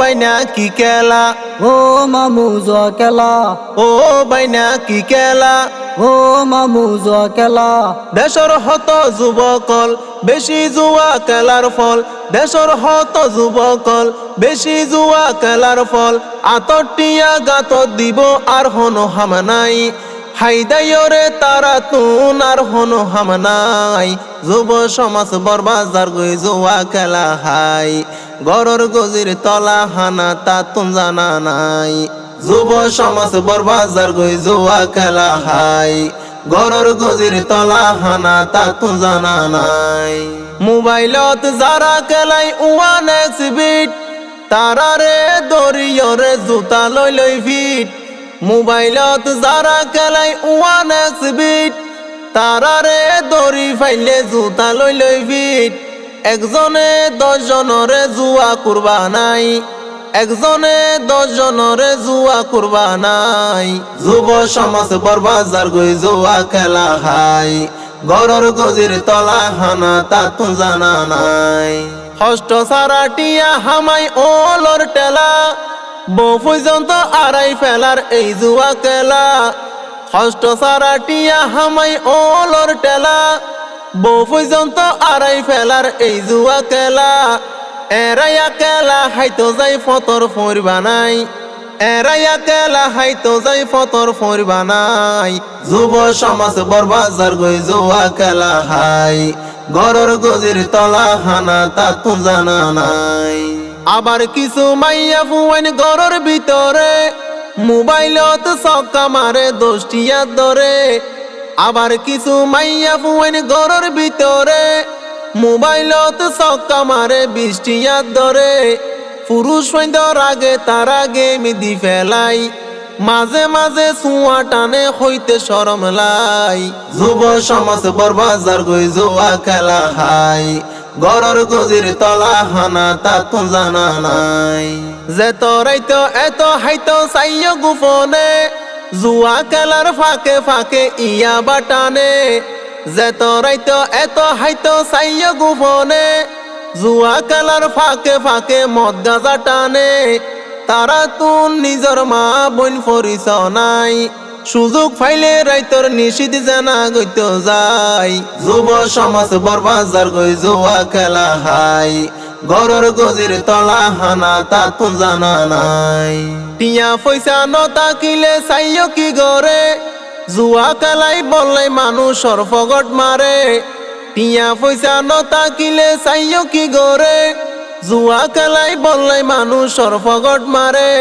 বাইনা কি খেলা ও মামু জুয়া খেলা ও বাইনা কি খেলা ও মামু জুয়া খেলা দেশর হত যুবকল বেশি জুয়া খেলার ফল। দেশর হত যুবকল বেশি জুয়া খেলার ফল। আতটিয়া গাত দিব আর হন হামনাই হাইদাইরে তারা তুন আর হন হামনাই যুব সমাজ বরবাজার গই জুয়া খেলা হাই। গরর গজির তলা হানা তা তুন জানা নাই। যুব সমাজ বরবাজার গই জুয়া খেলা হাই। গরর গজির তলা হানা তা তো জানা নাই। মোবাইলত যারা খেলাই ওয়ান এক্স বিট, তারা রে দরিয়রে জুতা লই লই ফিট। মোবাইলত যারা খেলাই ওয়ান এক্স বিট, তারা রে দড়ি ফাইলে জুতা লই লই ফিট। একজনে দশজনরে জুয়া করবা নাই। একজনে দশজনরে জুয়া করবা নাই। যুব সমাজ বরবাজার গই জুয়া খেলা হাই গরর গজির তলা হানা তা তো জানা নাই। হষ্ট সারা টিয়া হামাই ওলর টেলা। বউ আড়াই ফেলার এই জুয়া খেলা। হষ্ট সারা টিয়া হামাই ওলর টেলা। বউ পর্যন্ত আড়াই ফেলার এই জুয়া খেলা এরাইয়া কেলা হাইতো যাই ফতর ফোর বানাই। এরাইয়া কেলা হাইতো যাই ফতর ফোর বানাই। যুব সমাজ বরবাজার গই জুয়া খেলা হাই। গরর গজির তলা হানা তা তো জানা নাই। আবার কিছু মাইয়া ফুয়াইন গরর ভিতরে মোবাইলত সক্কা মারে দোষ্টিয়া ধরে আবার কিছু মাইয়া ফুয়াইন গরর ভিতরে। মোবাইলত সক্কা মারে বৃষ্টিয়া ধরে। পুরুষ সৈন্যর আগে তার আগে মিদি ফেলাই। মাঝে মাঝে সুয়া টানে হইতে সরম লাই। যুব সমাজ বরবাজার গই জুয়া খেলা হাই গরর গজির তলা হানা, তা তো জানা নাই। যে তোরাইতো এত হাইতো সাইয় গুফনে জুয়া খেলার ফাঁকে ফাঁকে ইয়া বাটানে। যে তোরাইতো এত হাইতো সাইয় গুফনে জুয়া খেলার ফাঁকে ফাঁকে মদ গাজা টানে। তারা তুন নিজর মা বোন ফরিস নাই। সুযোগ ফাইলে রাইতর নিষিদ্ধ জানা গইত যাই যুব সমাজ বরবাজার গই জুয়া খেলা হাই। গরর গজির তলা হানা তা তো জানা নাই। টিয়া পয়সা নতা কিলে চাইও কি গরে জুয়া খেলাই বললাই মানুষর ফগট মারে। টিয়া পয়সা নতা কিলে চাইও কি গরে জুয়া খেলাই বললাই মানুষর ফগট মারে।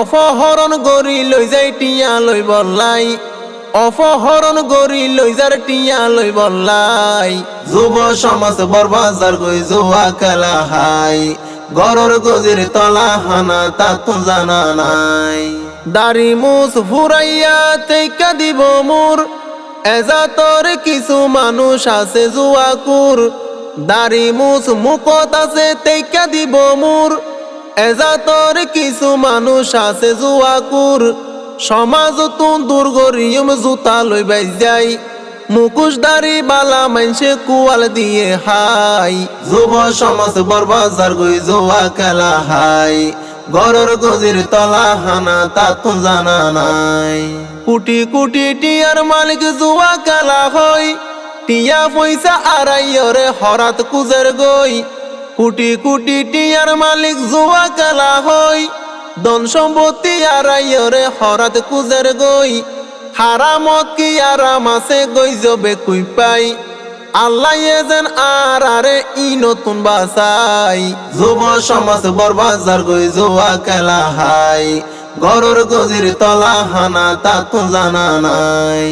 অপহরণ গরি লৈ যাই টিয়া লৈ বললাই। অপহরণ গরি লৈ যার টিয়া লৈ বললাই। যুব সমাজ বরবাজার গই জুয়া খেলা হাই। গরর গজির তলা হানা, তা তো জানা নাই। দাড়ি মুস ফুরাইয়া তেকা দিব মোর। এজাতর কিছু মানুষ আছে জুয়াকুর দাড়ি মুস মুখত আছে তেকা দিব মোর। এজাতর কিছু মানুষ আছে জুয়াকুর সমাজ তুন দুর্গরিয়ম জুতা লই বাইজ যাই মুকুশ দাড়ি বালা মানসে কুয়াল দিয়ে হাই। যুব সমাজ বরবাজার গই জুয়া খেলা হাই। গরর গজির তলা হানা, তা তো জানা নাই। কুটি কুটি টিয়ার মালিক জুয়া খেলা হই, টিয়া পয়সা আড়াইয়রে হরাত কুজের গই। কুটি কুটি টিয়ার মালিক জুয়া খেলা হই ধন সম্পত্তি আড়াইয়রে হরাত কুজের গই। হারামত কি আরাম আছে গই জবে কুই পাই। আল্লাহ যেন আর আরে ই নতুন বাসাই। যুব সমাজ বরবাজার গই জুয়া খেলা হাই। গরর গজির তলা হানা তা তো জানা নাই।